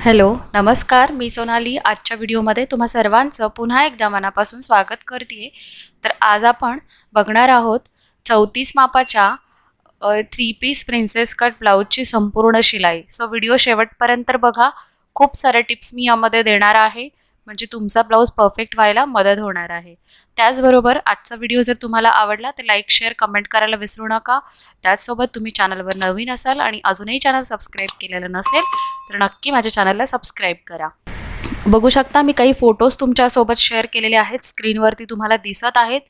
Hello नमस्कार. मी सोनाली. आजच्या व्हिडिओमध्ये तुम्हा सर्वांचं पुन्हा एकदा मनापासून स्वागत करते तर आज आपण बघणार आहोत चौतीस मापाच्या थ्री पीस प्रिन्सेस कट ब्लाऊजची संपूर्ण शिलाई. सो व्हिडिओ शेवटपर्यंत बघा. खूप साऱ्या टिप्स मी यामध्ये देणार आहे. म्हणजे तुमचा ब्लाऊज परफेक्ट व्हायला मदत होणार आहे. त्याचबरोबर आजचा व्हिडिओ जर तुम्हाला आवडला तर लाईक शेअर कमेंट करायला विसरू नका. त्याचसोबत तुम्ही चॅनलवर नवीन असाल आणि अजूनही चॅनल सबस्क्राईब केलेलं नसेल तर नक्की माझ्या चॅनलला सबस्क्राईब करा. बघू शकता मी काही फोटोज तुमच्यासोबत शेअर केलेले आहेत. स्क्रीनवरती तुम्हाला दिसत आहेत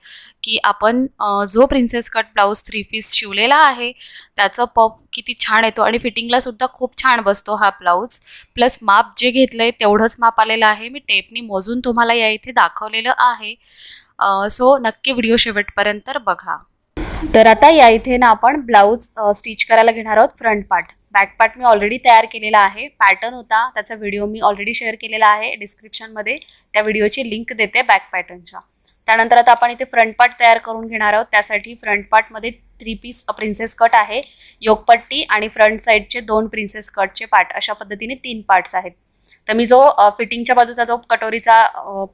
की आपण जो princess cut blouse three piece शिवलेला आहे त्याचं पप किती छान येतो आणि फिटिंगला सुद्धा खूप छान बसतो हा ब्लाऊज प्लस माप जे घेतलं आहे तेवढंच माप आलेलं आहे. मी टेपनी मोजून तुम्हाला या इथे दाखवलेलं आहे. सो नक्की व्हिडिओ शेवटपर्यंत बघा. तर आता या इथे ना आपण ब्लाऊज स्टिच करायला घेणार आहोत फ्रंट पार्ट बॅकपार्ट मी ऑलरेडी तयार केलेला आहे. पॅटर्न होता त्याचा व्हिडिओ मी ऑलरेडी शेअर केलेला आहे. डिस्क्रिप्शनमध्ये त्या व्हिडिओची लिंक देते बॅक पॅटर्नच्या. त्यानंतर आता आपण इथे फ्रंट पार्ट तयार करून घेणार आहोत. त्यासाठी फ्रंट पार्टमध्ये थ्री पीस प्रिन्सेस कट आहे. योगपट्टी आणि फ्रंट साईडचे दोन प्रिन्सेस कटचे पार्ट अशा पद्धतीने तीन पार्ट्स आहेत. तर मी जो फिटिंगच्या बाजूचा जो कटोरीचा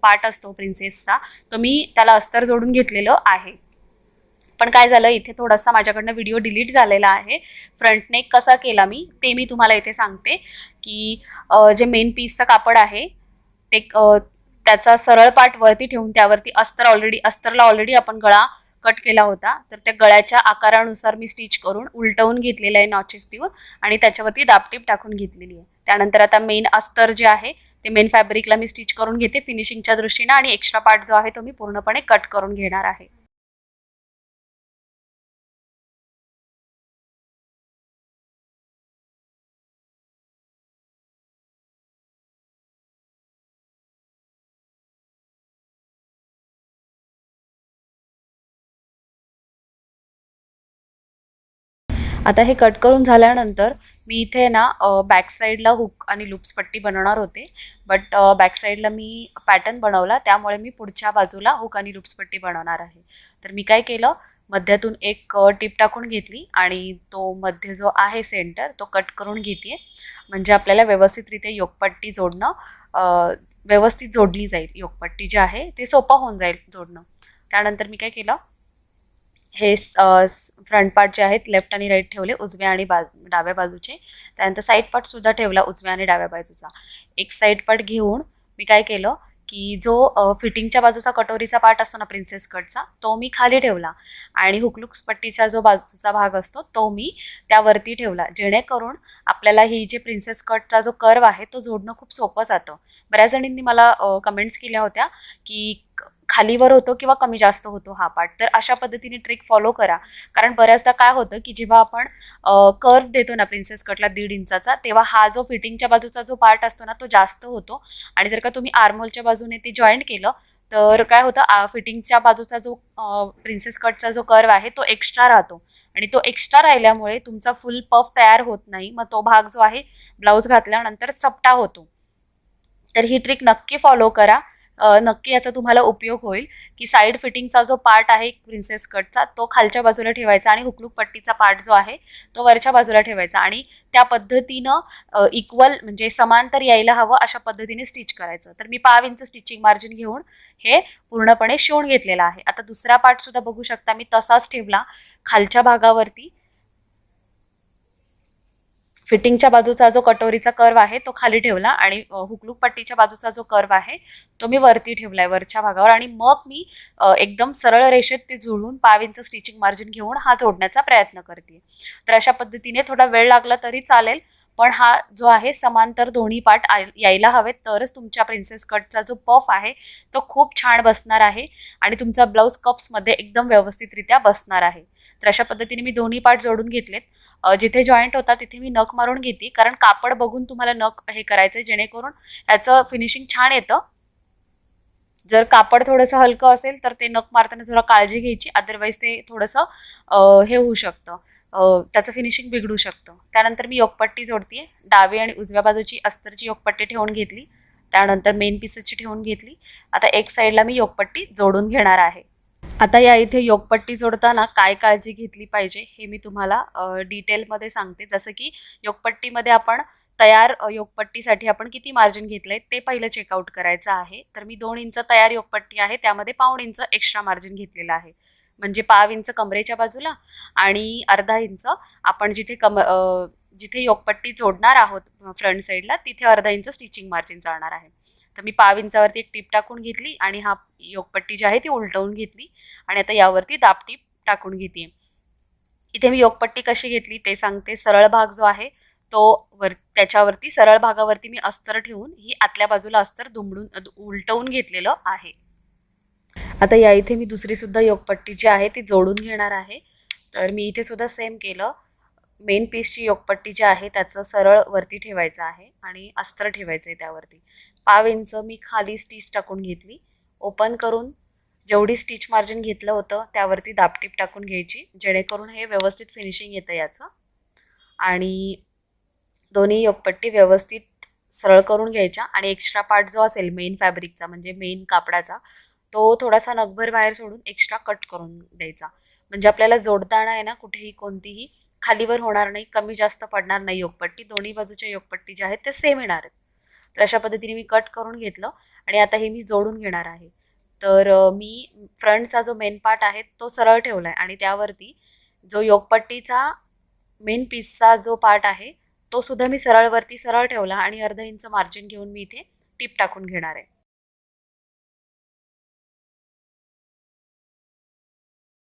पार्ट असतो प्रिन्सेसचा तो मी त्याला अस्तर जोडून घेतलेलं आहे. पण काय झालं इथे थोडासा माझ्याकडनं व्हिडिओ डिलीट झालेला आहे. फ्रंट नेक कसा केला मी ते मी तुम्हाला इथे सांगते की जे मेन पीसचं कापड आहे ते त्याचा सरळ पाठ वरती ठेवून त्यावरती अस्तर ऑलरेडी अस्तरला ऑलरेडी आपण गळा कट केला होता. तर त्या गळ्याच्या आकारानुसार मी स्टिच करून उलटवून घेतलेलं आहे नॉचेस देऊन आणि त्याच्यावरती दापटीप टाकून घेतलेली आहे. त्यानंतर आता मेन अस्तर जे आहे ते मेन फॅब्रिकला मी स्टिच करून घेते फिनिशिंगच्या दृष्टीने आणि एक्स्ट्रा पार्ट जो आहे तो मी पूर्णपणे कट करून घेणार आहे. आता हे कट करून झाल्यानंतर मी इथे ना बॅक साईडला हुक आणि लूप्स पट्टी बनवणार होते. बट बॅक साईडला मी पॅटर्न बनवला त्यामुळे मी पुढच्या बाजूला हुक आणि लूप्स पट्टी बनवणार आहे. तर मी काय केलं मध्यातून एक टिप टाकून घेतली आणि तो मध्ये जो आहे सेंटर तो कट करून घेते म्हणजे आपल्याला व्यवस्थितरित्या योगपट्टी जोडणं व्यवस्थित जोडली जाईल. योगपट्टी जी आहे ते सोपं होऊन जाईल जोडणं. त्यानंतर मी काय केलं हे फ्रंट पार्ट जे आहेत लेफ्ट आणि राईट ठेवले उजव्या आणि बा डाव्या बाजूचे. त्यानंतर साईड पार्टसुद्धा ठेवला उजव्या आणि डाव्या बाजूचा. एक साईड पार्ट घेऊन मी काय केलं की जो फिटिंगच्या बाजूचा कटोरीचा पार्ट असतो ना प्रिन्सेस कटचा तो मी खाली ठेवला. आणि हुकलुक्स पट्टीचा जो बाजूचा भाग असतो तो मी त्यावरती ठेवला. जेणेकरून आपल्याला ही जे प्रिन्सेस कटचा जो कर्व आहे तो जोडणं खूप सोपं जातं. बऱ्याच जणींनी मला कमेंट्स केल्या होत्या की खालीवर होतो किंवा कमी जास्त होतो हा पार्ट तर अशा पद्धतीने ट्रिक फॉलो करा. कारण बऱ्याचदा काय होतं की जेव्हा आपण कर्व देतो ना प्रिन्सेस कटला दीड इंचाचा तेव्हा हा जो फिटिंगच्या बाजूचा जो पार्ट असतो ना तो जास्त होतो. आणि जर का तुम्ही आर्मोलच्या बाजूने ते जॉईंट केलं तर काय होतं फिटिंगच्या बाजूचा जो प्रिन्सेस कटचा जो कर्व आहे तो एक्स्ट्रा राहतो. आणि तो एक्स्ट्रा राहिल्यामुळे तुमचा फुल पफ तयार होत नाही. मग तो भाग जो आहे ब्लाऊज घातल्यानंतर चपटा होतो. तर ही ट्रिक नक्की फॉलो करा. नक्की याचा तुम्हाला उपयोग होईल की साईड फिटिंगचा जो पार्ट आहे प्रिन्सेस कटचा तो खालच्या बाजूला ठेवायचा आणि हुकलूक पट्टीचा पार्ट जो आहे तो वरच्या बाजूला ठेवायचा आणि त्या पद्धतीनं इक्वल म्हणजे समांतर यायला हवं अशा पद्धतीने स्टिच करायचं. तर मी पाव इंच स्टिचिंग मार्जिन घेऊन हे पूर्णपणे शिवून घेतलेलं आहे. आता दुसरा पार्ट सुद्धा बघू शकता मी तसाच ठेवला खालच्या भागावरती. फिटिंगच्या बाजूचा जो कटोरीचा कर्व आहे तो खाली ठेवला आणि हुकलूक पट्टीच्या बाजूचा जो कर्व आहे तो मी वरती ठेवलाय वरच्या भागावर आणि मग मी एकदम सरळ रेषेत ते जुळून पाव इंच स्टिचिंग मार्जिन घेऊन हा जोडण्याचा प्रयत्न करते तर अशा पद्धतीने थोडा वेळ लागला तरी चालेल पण हा जो आहे समांतर दोन्ही पार्ट आय- यायला हवेत तरच तुमच्या प्रिन्सेस कटचा जो पफ आहे तो खूप छान बसणार आहे आणि तुमचा ब्लाऊज कप्समध्ये एकदम व्यवस्थितरित्या बसणार आहे. तर अशा पद्धतीने मी दोन्ही पार्ट जोडून घेतलेत. जिथे जॉईंट होता तिथे मी नख मारून घेते कारण कापड बघून तुम्हाला नख हे करायचं जेणेकरून याचं फिनिशिंग छान येतं. जर कापड थोडंसं हलकं असेल तर ते नख मारताना जरा काळजी घ्यायची. अदरवाईज ते थोडंसं हे होऊ शकतं. त्याचं फिनिशिंग बिघडू शकतं. त्यानंतर मी योगपट्टी जोडते डावी आणि उजव्या बाजूची अस्तरची योगपट्टी ठेवून घेतली. त्यानंतर मेन पीसेसची ठेवून घेतली. आता एक साईडला मी योगपट्टी जोडून घेणार आहे. आता या इथे योगपट्टी जोडताना काय काळजी घेतली पाहिजे हे मी तुम्हाला डिटेलमध्ये सांगते. जसं की योगपट्टीमध्ये आपण तयार योगपट्टीसाठी आपण किती मार्जिन घेतलंय ते पहिलं चेकआउट करायचं आहे. तर मी दोन इंच तयार योगपट्टी आहे त्यामध्ये पाऊण इंच एक्स्ट्रा मार्जिन घेतलेलं आहे. म्हणजे पाव इंच कमरेच्या बाजूला आणि अर्धा इंच आपण जिथे कम जिथे योगपट्टी जोडणार आहोत फ्रंट साईडला तिथे अर्धा इंच स्टिचिंग मार्जिन जाणार आहे. तर मी पाव इंचावरती एक टीप टाकून घेतली आणि हा योगपट्टी जी आहे ती उलटवून घेतली. आणि आता यावरती दाब टीप टाकून घेते इथे मी योगपट्टी कशी घेतली ते सांगते. सरळ भाग जो आहे तो वर त्याच्यावरती सरळ भागावरती मी अस्तर ठेवून ही आतल्या बाजूला अस्तर दुमडून उलटवून घेतलेलं आहे. आता या इथे मी दुसरीसुद्धा योगपट्टी जी आहे ती जोडून घेणार आहे. तर मी इथे सुद्धा सेम केलं. मेन पीसची योगपट्टी जी आहे त्याचं सरळ वरती ठेवायचं आहे आणि अस्तर ठेवायचं आहे त्यावरती. पाव इंच मी खाली स्टिच टाकून घेतली. ओपन करून जेवढी स्टिच मार्जिन घेतलं होतं त्यावरती दापटीप टाकून घ्यायची जेणेकरून हे व्यवस्थित फिनिशिंग येतं याचं. आणि दोन्ही योगपट्टी व्यवस्थित सरळ करून घ्यायच्या. आणि एक्स्ट्रा पार्ट जो असेल मेन फॅब्रिकचा म्हणजे मेन कापडाचा तो थोडासा नगभर बाहेर सोडून एक्स्ट्रा कट करून द्यायचा. म्हणजे आपल्याला जोडताना आहे ना कुठेही कोणतीही खालीवर होणार नाही कमी जास्त पडणार नाही योगपट्टी. दोन्ही बाजूच्या योगपट्टी ज्या आहेत त्या सेम येणार आहेत. तर अशा पद्धतीने मी कट करून घेतलं आणि आता हे मी जोडून घेणार आहे. तर मी फ्रंटचा जो मेन पार्ट आहे तो सरळ ठेवला आहे आणि त्यावरती जो योगपट्टीचा मेन पीसचा जो पार्ट आहे तो सुद्धा मी सरळवरती सरळ ठेवला आणि अर्धा इंच मार्जिन घेऊन मी इथे टीप टाकून घेणार आहे.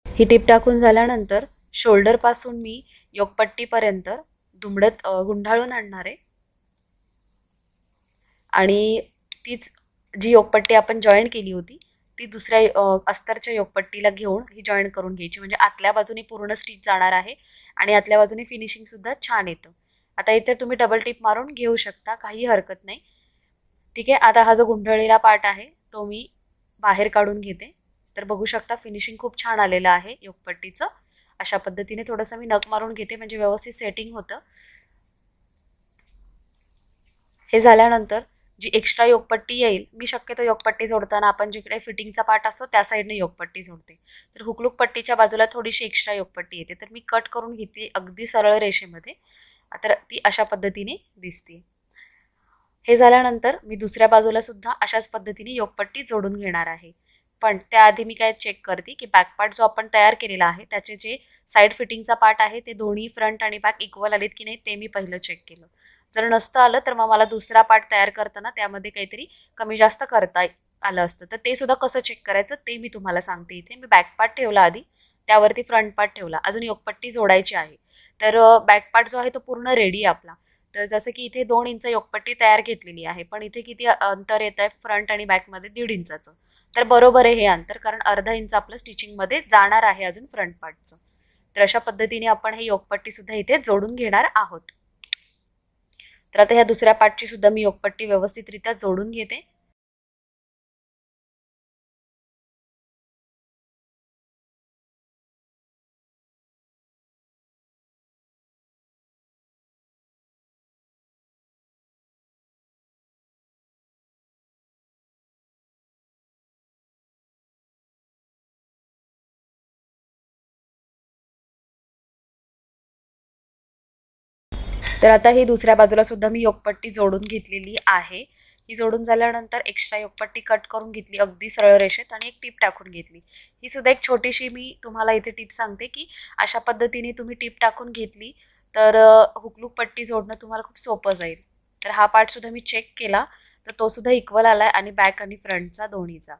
ही टीप टाकून झाल्यानंतर शोल्डरपासून मी योगपट्टीपर्यंत दुमडत गुंढाळून गुंडाळून आणणार आहे. आणि तीच जी योगपट्टी आपण जॉईन केली होती ती दुसऱ्या अस्तरच्या योगपट्टीला घेऊन ही जॉईन करून घ्यायची. म्हणजे आतल्या बाजूने पूर्ण स्टिच जाणार आहे आणि आतल्या बाजूने फिनिशिंगसुद्धा छान येतं. आता इथे तुम्ही डबल टिप मारून घेऊ शकता काही हरकत नाही. ठीक आहे आता हा जो गुंढळलेला पार्ट आहे तो मी बाहेर काढून घेते. तर बघू शकता फिनिशिंग खूप छान आलेलं आहे योगपट्टीचं. अशा पद्धतीने थोडंसं मी नख मारून घेते म्हणजे व्यवस्थित सेटिंग होतं. हे झाल्यानंतर जी एक्स्ट्रा योगपट्टी येईल मी शक्यतो योगपट्टी जोडताना आपण जिकडे फिटिंगचा पार्ट असतो त्या साईडने योगपट्टी जोडते. तर हुकलूक पट्टीच्या बाजूला थोडीशी एक्स्ट्रा योगपट्टी येते. तर मी कट करून घेते अगदी सरळ रेषेमध्ये. तर ती अशा पद्धतीने दिसते. हे झाल्यानंतर मी दुसऱ्या बाजूला सुद्धा अशाच पद्धतीने योगपट्टी जोडून घेणार आहे. पण त्याआधी मी काय चेक करते की बॅक पार्ट जो आपण तयार केलेला आहे त्याचे जे साईड फिटिंगचा पार्ट आहे ते दोन्ही फ्रंट आणि बॅक इक्वल आलेत की नाही ते मी पहिलं चेक केलं. जर नसतं आलं तर मग मला दुसरा पार्ट तयार करताना त्यामध्ये काहीतरी कमी जास्त करता आलं असतं. तर ते सुद्धा कसं चेक करायचं ते मी तुम्हाला सांगते इथे. मी बॅक पार्ट ठेवला आधी. त्यावरती फ्रंट पार्ट ठेवला. अजून योगपट्टी जोडायची आहे. तर बॅक पार्ट जो आहे तो पूर्ण रेडी आहे आपला. तर जसं की इथे दोन इंच योगपट्टी तयार घेतलेली आहे. पण इथे किती अंतर येत आहे फ्रंट आणि बॅकमध्ये दीड इंचाचं. तर बरोबर आहे हे अंतर. कारण अर्धा इंच आपलं स्टिचिंगमध्ये जाणार आहे अजून फ्रंट पार्टचं तर अशा पद्धतीने आपण हे योगपट्टीसुद्धा इथे जोडून घेणार आहोत. तर आता ह्या दुसऱ्या पाठची सुद्धा मी योगपट्टी व्यवस्थितरित्या जोडून घेते. तर आता ही दुसऱ्या बाजूला सुद्धा मी योगपट्टी जोडून घेतलेली आहे. ही जोडून झाल्यानंतर एक्स्ट्रा योगपट्टी कट करून घेतली अगदी सरळ रेषेत आणि एक टीप टाकून घेतली. ही सुद्धा एक छोटीशी मी तुम्हाला इथे टीप सांगते की अशा पद्धतीने तुम्ही टीप टाकून घेतली तर हुकलूक पट्टी जोडणं तुम्हाला खूप सोपं जाईल. तर हा पार्ट सुद्धा मी चेक केला तर तो सुद्धा इक्वल आला आहे आणि बॅक आणि फ्रंटचा दोन्हीचा.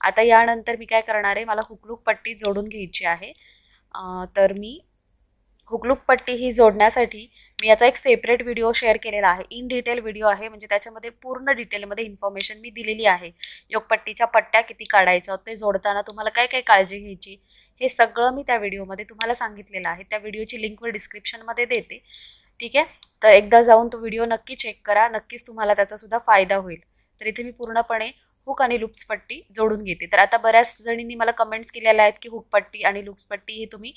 आता यानंतर मी काय करणार आहे मला हुकलूक पट्टी जोडून घ्यायची आहे. तर मी हुकलूक पट्टी ही जोडण्यासाठी मी याचा एक सेपरेट व्हिडिओ शेअर केलेला आहे. इन डिटेल व्हिडिओ आहे. म्हणजे त्याच्यामध्ये पूर्ण डिटेलमध्ये इन्फॉर्मेशन मी दिलेली आहे. योगपट्टीच्या पट्ट्या किती काढायचं ते जोडताना तुम्हाला काय काय काळजी घ्यायची हे सगळं मी त्या व्हिडिओमध्ये तुम्हाला सांगितलेलं आहे. त्या व्हिडिओची लिंक मी डिस्क्रिप्शनमध्ये देते. ठीक आहे? तर एकदा जाऊन तो व्हिडिओ नक्की चेक करा. नक्कीच तुम्हाला त्याचासुद्धा फायदा होईल. तर इथे मी पूर्णपणे हुक आणि लुप्स पट्टी जोडून घेते. तर आता बऱ्याच जणींनी मला कमेंट्स केलेल्या आहेत की हुक पट्टी आणि लुप्स पट्टी ही तुम्ही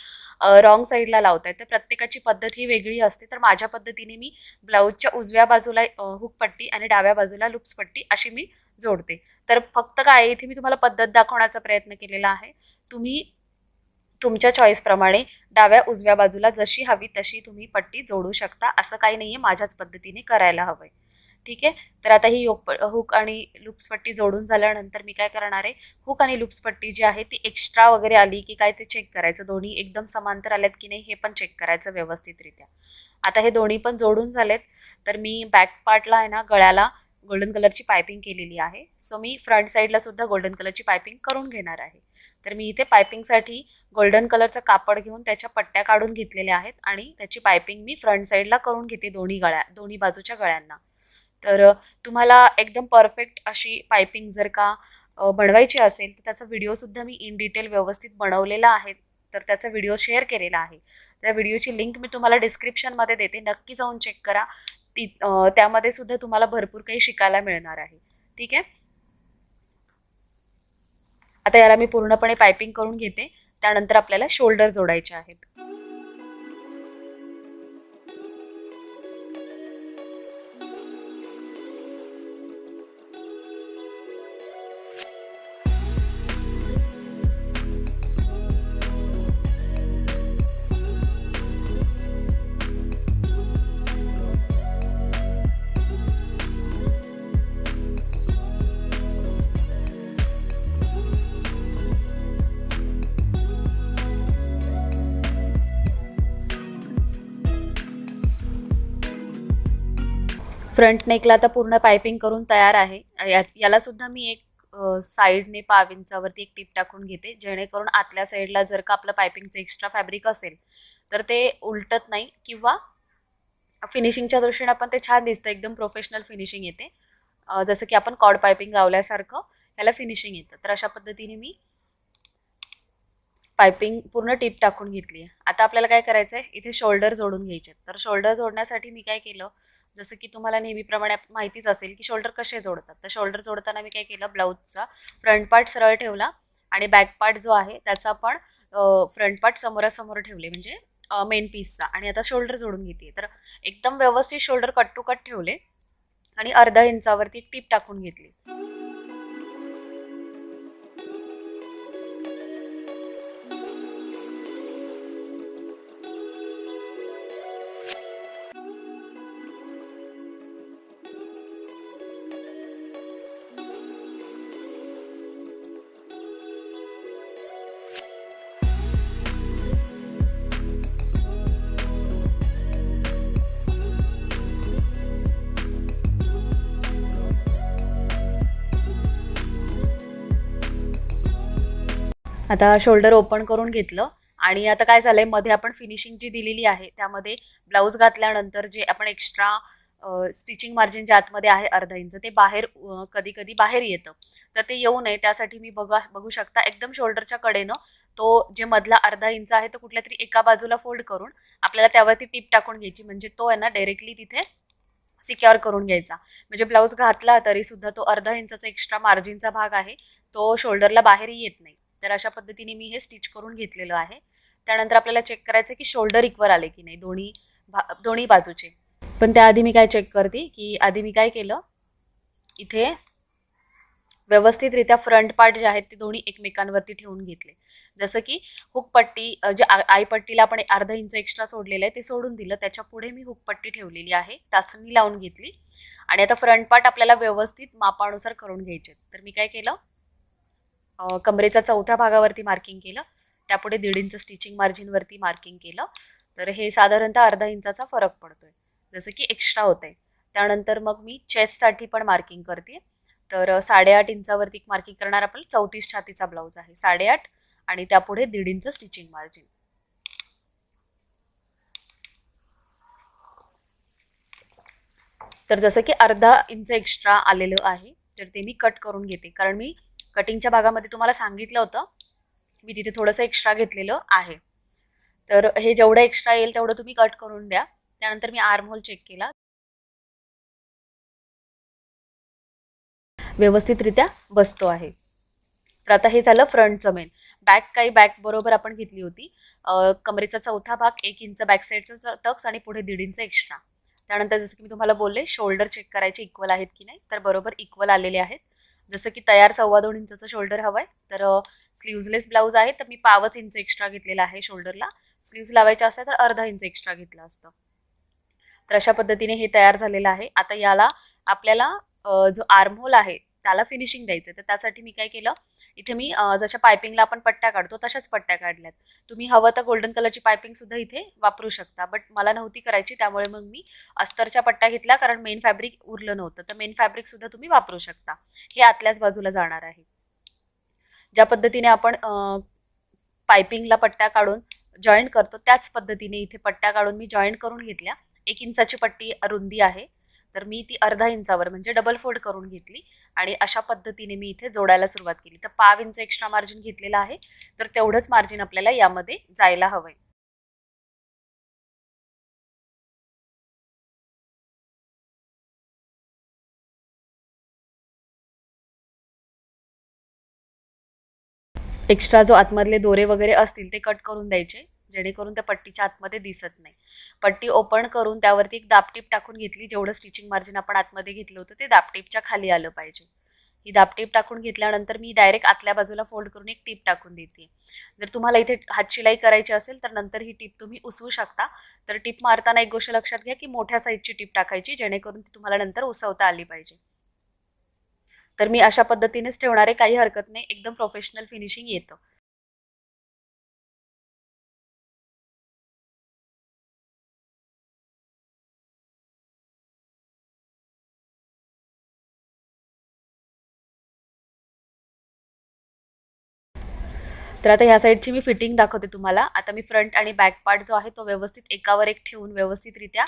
रॉंग साईडला लावताय. तर प्रत्येकाची पद्धत ही वेगळी असते. तर माझ्या पद्धतीने मी ब्लाऊजच्या उजव्या बाजूला हुक पट्टी आणि डाव्या बाजूला लुप्स पट्टी अशी मी जोडते. तर फक्त काय इथे मी तुम्हाला पद्धत दाखवण्याचा प्रयत्न केलेला आहे. तुम्ही तुमच्या चॉईसप्रमाणे डाव्या उजव्या बाजूला जशी हवी तशी तुम्ही पट्टी जोडू शकता. असं काही नाही आहे माझ्याच पद्धतीने करायला हवं आहे ठीक आहे? तर आता ही योग हुक आणि लूप्स पट्टी जोडून झाल्यानंतर मी काय करणार आहे? हुक आणि लूप्स पट्टी जी आहे ती एक्स्ट्रा वगैरे आली की काय ते चेक करायचं? दोन्ही एकदम समांतर आल्यात की नाही हे पण चेक करायचं व्यवस्थितरित्या. आता हे दोन्ही पण जोडून झालेत. तर मी बॅक पार्टला आहे ना गळ्याला गोल्डन कलरची पायपिंग केलेली आहे. सो मी फ्रंट साईडला सुद्धा गोल्डन कलरची पायपिंग करून घेणार आहे. तर मी इथे पायपिंगसाठी गोल्डन कलरचं कापड घेऊन त्याच्या पट्ट्या काढून घेतलेल्या आहेत आणि त्याची पायपिंग मी फ्रंट साईडला करून घेते दोन्ही गळ्या दोन्ही बाजूच्या गळ्यांना. तर तुम्हाला एकदम परफेक्ट अशी पायपिंग जर का बनवायची असेल तर त्याचा व्हिडिओसुद्धा मी इन डिटेल व्यवस्थित बनवलेला आहे. तर त्याचा व्हिडिओ शेअर केलेला आहे. त्या व्हिडिओची लिंक मी तुम्हाला डिस्क्रिप्शनमध्ये देते. नक्की जाऊन चेक करा. ती त्यामध्ये सुद्धा तुम्हाला भरपूर काही शिकायला मिळणार आहे. ठीक आहे? आता याला मी पूर्णपणे पायपिंग करून घेते. त्यानंतर आपल्याला शोल्डर जोडायचे आहेत. फ्रंट नेकला आता पूर्ण पायपिंग करून तयार आहे. या याला सुद्धा मी एक साईडने पाव इंचावरती एक टीप टाकून घेते. जेणेकरून आतल्या साईडला जर का आपलं पायपिंगचं एक्स्ट्रा फॅब्रिक असेल तर ते उलटत नाही किंवा फिनिशिंगच्या दृष्टीने आपण ते छान दिसतं. एकदम प्रोफेशनल फिनिशिंग येते. जसं की आपण कॉड पायपिंग लावल्यासारखं याला फिनिशिंग येतं. तर अशा पद्धतीने मी पायपिंग पूर्ण टीप टाकून घेतली आहे. आता आपल्याला काय करायचं आहे इथे शोल्डर जोडून घ्यायचे तर शोल्डर जोडण्यासाठी मी काय केलं? जसं की तुम्हाला नेहमीप्रमाणे माहितीच असेल की शोल्डर कसे जोडतात. तर शोल्डर जोडताना मी काय केलं ब्लाऊजचा फ्रंट पार्ट सरळ ठेवला आणि बॅक पार्ट जो आहे त्याचा पण फ्रंट पार्ट समोरासमोर ठेवले म्हणजे मेन पीसचा. आणि आता शोल्डर जोडून घेते. तर एकदम व्यवस्थित शोल्डर कट टू कट ठेवले आणि अर्धा इंचावरती एक टीप टाकून घेतली. आता शोल्डर ओपन करून घेतलं. आणि आता काय झालंयमध्ये आपण फिनिशिंग जी दिलेली आहे त्यामध्ये ब्लाऊज घातल्यानंतर जे आपण एक्स्ट्रा स्टिचिंग मार्जिन जे आतमध्ये आहे अर्धा इंच ते बाहेर कधी कधी बाहेर येतं. तर ते येऊ नये त्यासाठी मी बघा बघू शकता एकदम शोल्डरच्या कडेनं तो जे मधला अर्धा इंच आहे तो कुठल्या तरी एका बाजूला फोल्ड करून आपल्याला त्यावरती टीप टाकून घ्यायची. म्हणजे तो आहे ना डायरेक्टली तिथे सिक्युअर करून घ्यायचा. म्हणजे ब्लाऊज घातला तरी सुद्धा तो अर्धा इंचाचा एक्स्ट्रा मार्जिनचा भाग आहे तो शोल्डरला बाहेरही येत नाही. तर अशा पद्धतीने मी हे स्टिच करून घेतलेलं आहे. त्यानंतर आपल्याला चेक करायचं की शोल्डर इक्वल आले की नाही दोन्ही भा दोन्ही बाजूचे. पण त्याआधी मी काय चेक करते की आधी मी काय केलं? इथे व्यवस्थितरित्या फ्रंट पार्ट जे आहेत ते दोन्ही एकमेकांवरती ठेवून घेतले. जसं की हुकपट्टी जे आईपट्टीला आपण अर्धा इंच एक्स्ट्रा सोडलेलं आहे ते सोडून दिलं. त्याच्या पुढे मी हुकपट्टी ठेवलेली आहे टाचणी लावून घेतली. आणि आता फ्रंट पार्ट आपल्याला व्यवस्थित मापानुसार करून घ्यायचे तर मी काय केलं? कमरेचा चौथ्या भागावरती मार्किंग केलं. त्यापुढे दीड इंच स्टिचिंग मार्जिनवरती मार्किंग केलं. तर हे साधारणतः अर्धा इंचाचा फरक पडतोय. जसं की एक्स्ट्रा होत आहे त्यानंतर मग मी चेस्टसाठी पण मार्किंग करते. तर साडेआठ इंचावरती एक मार्किंग करणार आपण चौतीस छातीचा ब्लाऊज आहे. साडेआठ आणि त्यापुढे दीड इंच स्टिचिंग मार्जिन तर जसं की अर्धा इंच एक्स्ट्रा आलेलं आहे तर ते मी कट करून घेते. कारण मी कटिंगच्या भागामध्ये तुम्हाला सांगितलं होतं. मी तिथे थोडंसं एक्स्ट्रा घेतलेलं आहे. तर हे जेवढं एक्स्ट्रा येईल तेवढं तुम्ही कट करून द्या. त्यानंतर मी आर्म होल चेक केला. व्यवस्थितरित्या बसतो आहे. तर आता हे झालं फ्रंटचं मेन बॅक काही बॅक बरोबर आपण घेतली होती. कमरेचा चौथा भाग एक इंच बॅक साईडचा टक्स आणि पुढे दीड इंच एक्स्ट्रा त्यानंतर जसं की मी तुम्हाला बोलले शोल्डर चेक करायचे इक्वल आहेत की नाही? तर बरोबर इक्वल आलेले आहेत. जसं की तयार सव्वा दोन इंचाचं शोल्डर हवं आहे तर स्लीव्जलेस ब्लाऊज आहे तर मी पावच इंच एक्स्ट्रा घेतलेला आहे शोल्डरला स्लीव्ज लावायचे असते तर अर्धा इंच एक्स्ट्रा घेतलं असतं. तर अशा पद्धतीने हे तयार झालेलं आहे. आता याला आपल्याला जो आर्महोल आहे त्याला फिनिशिंग द्यायचं तर त्यासाठी मी काय केलं इथे मी जशा पायपिंगला आपण पट्ट्या काढतो तशाच पट्ट्या काढल्यात. तुम्ही हवं तर गोल्डन कलरची पायपिंग सुद्धा इथे वापरू शकता. बट मला नव्हती करायची त्यामुळे मग मी अस्तरच्या पट्ट्या घेतल्या कारण मेन फॅब्रिक उरलं नव्हतं. तर मेन फॅब्रिक सुद्धा तुम्ही वापरू शकता. हे आतल्याच बाजूला जाणार आहे. ज्या पद्धतीने आपण पायपिंगला पट्ट्या काढून जॉईंट करतो त्याच पद्धतीने इथे पट्ट्या काढून मी जॉईंट करून घेतल्या. एक इंचाची पट्टी रुंदी आहे. तर मी ती अर्धा इंचावर म्हणजे डबल फोल्ड करून घेतली आणि अशा पद्धतीने मी इथे जोडायला सुरुवात केली. तर पाव इंच एक्स्ट्रा मार्जिन घेतलेलं आहे. तर तेवढंच मार्जिन आपल्याला यामध्ये जायला हवंय. एक्स्ट्रा जो आतमधले दोरे वगैरे असतील ते कट करून द्यायचे जेणेकरून त्या पट्टीच्या आतमध्ये दिसत नाही. पट्टी ओपन करून त्यावरती एक दापटीप टाकून घेतली जेवढं स्टिचिंग मार्जिन आपण आतमध्ये घेतलं होतं ते दापटीपच्या खाली आलं पाहिजे. ही दापटीप टाकून घेतल्यानंतर मी डायरेक्ट आतल्या बाजूला फोल्ड करून एक टीप टाकून देते. जर तुम्हाला इथे हातशिलाई करायची असेल तर नंतर ही टीप तुम्ही उसवू शकता. तर टीप मारताना एक गोष्ट लक्षात घ्या की मोठ्या साईजची टीप टाकायची जेणेकरून ती तुम्हाला नंतर उसवता आली पाहिजे. तर मी अशा पद्धतीनेच ठेवणारे काही हरकत नाही एकदम प्रोफेशनल फिनिशिंग येतं. तर आता ह्या साईडची मी फिटिंग दाखवते तुम्हाला. आता मी फ्रंट आणि बॅक पार्ट जो आहे तो व्यवस्थित एकावर एक ठेवून व्यवस्थितरित्या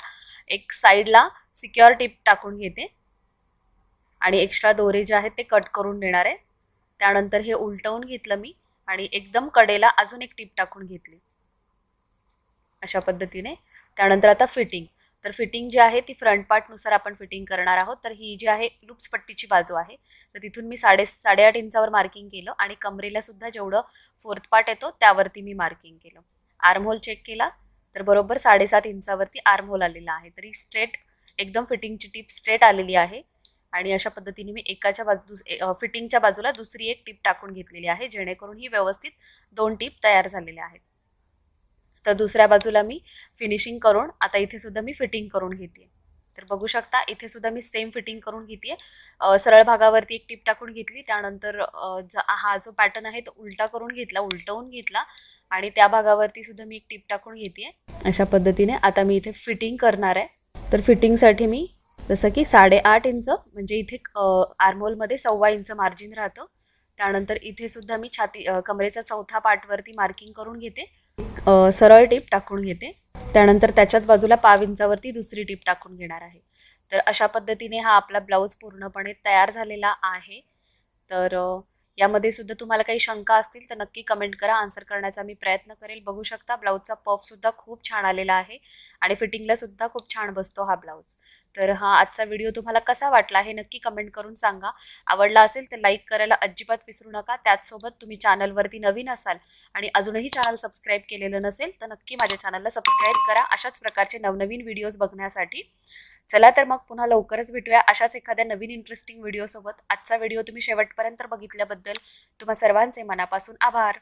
एक साईडला सिक्युअर टिप टाकून घेते. आणि एक्स्ट्रा दोरे जे आहेत ते कट करून देणार आहे. त्यानंतर हे उलटवून घेतलं मी आणि एकदम कडेला अजून एक टिप टाकून घेतली. अशा पद्धतीने. त्यानंतर आता फिटिंग. तर फिटिंग जी आहे ती फ्रंट पार्टनुसार आपण फिटिंग करणार आहोत. तर ही जी आहे लुप्स पट्टीची बाजू आहे. तर तिथून मी साडे साडेआठ इंचावर मार्किंग केलं आणि कमरेला सुद्धा जेवढं फोर्थ पार्ट येतो त्यावरती मी मार्किंग केलं. आर्महोल चेक केला तर बरोबर साडेसात इंचावरती आर्महोल आलेला आहे. तरी स्ट्रेट एकदम फिटिंगची टीप स्ट्रेट आलेली आहे. आणि अशा पद्धतीने मी एकाच्या बाजू फिटिंगच्या बाजूला दुसरी एक टीप टाकून घेतलेली आहे जेणेकरून ही व्यवस्थित दोन टीप तयार झालेल्या आहेत. तर दुसऱ्या बाजूला मी फिनिशिंग करून आता इथे सुद्धा मी फिटिंग करून घेते. तर बघू शकता इथे सुद्धा मी सेम फिटिंग करून घेते. सरळ भागावरती एक टीप टाकून घेतली. त्यानंतर हा जो पॅटर्न आहे तो उलटा करून घेतला उलटवून घेतला. आणि त्या भागावरती सुद्धा मी एक टीप टाकून घेते. अशा पद्धतीने आता मी इथे फिटिंग करणार आहे. तर फिटिंगसाठी मी जसं की साडेआठ इंच म्हणजे इथे आर्मोलमध्ये सव्वा इंच मार्जिन राहतं. त्यानंतर इथे सुद्धा मी छाती कमरेचा चौथा पार्टवरती मार्किंग करून घेते. सरळ टीप टाकून घेते. त्यानंतर त्याच्याच बाजूला पाव इंचावरती दुसरी टीप टाकून घेणार आहे. तर अशा पद्धतीने हा आपला ब्लाऊज पूर्णपणे तयार झालेला आहे. तर यामध्ये सुद्धा तुम्हाला काही शंका असतील तर नक्की कमेंट करा. आन्सर करण्याचा मी प्रयत्न करेल. बघू शकता ब्लाऊजचा पफसुद्धा खूप छान आलेला आहे. आणि फिटिंगला सुद्धा खूप छान बसतो हा ब्लाऊज. तर हा आजचा व्हिडिओ तुम्हाला कसा वाटला हे नक्की कमेंट करून सांगा. आवडला असेल तर लाईक करायला अजिबात विसरू नका. त्याचसोबत तुम्ही चॅनलवरती नवीन असाल आणि अजूनही चॅनल सबस्क्राईब केलेलं नसेल तर नक्की माझ्या चॅनलला सबस्क्राईब करा. अशाच प्रकारचे नवनवीन व्हिडिओज बघण्यासाठी. चला तर मग पुन्हा लवकरच भेटूया अशाच एखाद्या नवीन इंटरेस्टिंग व्हिडिओसोबत आजचा व्हिडिओ तुम्ही शेवटपर्यंत बघितल्याबद्दल तुम्हा सर्वांचे मनापासून आभार.